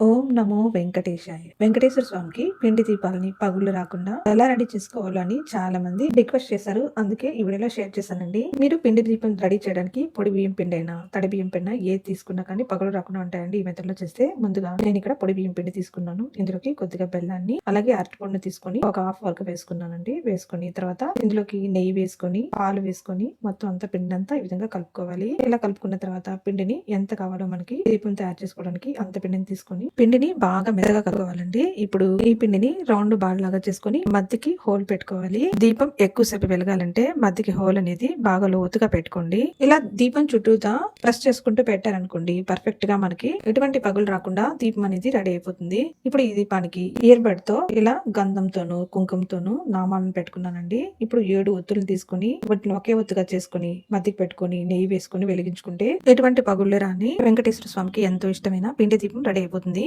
ও నమో వెంకటేశాయ. వెంకటేశ్వర స్వామికి పిండి దీపాలని పగుళ్ళు రాకుండా ఎలా రెడీ చేసుకోవాలని చాలా మంది రిక్వెస్ట్ చేశారు. అందుకే ఈ వీడియోలో షేర్ చేశానండి. మీరు పిండి దీపం రెడీ చేయడానికి పొడి బియ్యం పిండి అయినా తడి బియ్యం పిండి ఏది తీసుకున్నా కానీ పగులు రాకుండా ఉంటాయండి ఈ మెథడ్లో చేస్తే. ముందుగా నేను ఇక్కడ పొడి బియ్యం పిండి తీసుకున్నాను. ఇందులోకి కొద్దిగా బెల్లాన్ని అలాగే అరటిపండు తీసుకొని ఒక హాఫ్ వరకు వేసుకున్నానండి. వేసుకొని తర్వాత ఇందులోకి నెయ్యి వేసుకొని పాలు వేసుకొని మొత్తం అంతా పిండి అంతా ఈ విధంగా కలుపుకోవాలి. ఇలా కలుపుకున్న తర్వాత పిండిని ఎంత కావాలో మనకి దీపం తయారు చేసుకోవడానికి అంత పిండిని తీసుకొని పిండిని బాగా మెత్తగా కలుపుకోవాలండి ఇప్పుడు ఈ పిండిని రౌండ్ బాల్ లాగా చేసుకొని మధ్యకి హోల్ పెట్టుకోవాలి. దీపం ఎక్కువసేపు వెలగాలంటే మధ్యకి హోల్ అనేది బాగా లోతుగా పెట్టుకోండి. ఇలా దీపం చుట్టూతా ప్రెస్ చేసుకుంటూ పెట్టారనుకోండి పర్ఫెక్ట్గా మనకి ఎటువంటి పగులు రాకుండా దీపం అనేది రెడీ అయిపోతుంది. ఇప్పుడు ఈ దీపానికి ఇయర్ బడ్తో ఇలా గంధంతోను కుంకుమతోను నామాలను పెట్టుకున్నానండి. ఇప్పుడు ఏడు ఒత్తులు తీసుకొని వాటిని ఒకే ఒత్తుగా చేసుకొని మధ్యకి పెట్టుకొని నెయ్యి వేసుకొని వెలిగించుకుంటే ఎటువంటి పగుళ్ళు రాని వెంకటేశ్వర స్వామికి ఎంతో ఇష్టమైన పిండి దీపం రెడీ అయిపోతుంది.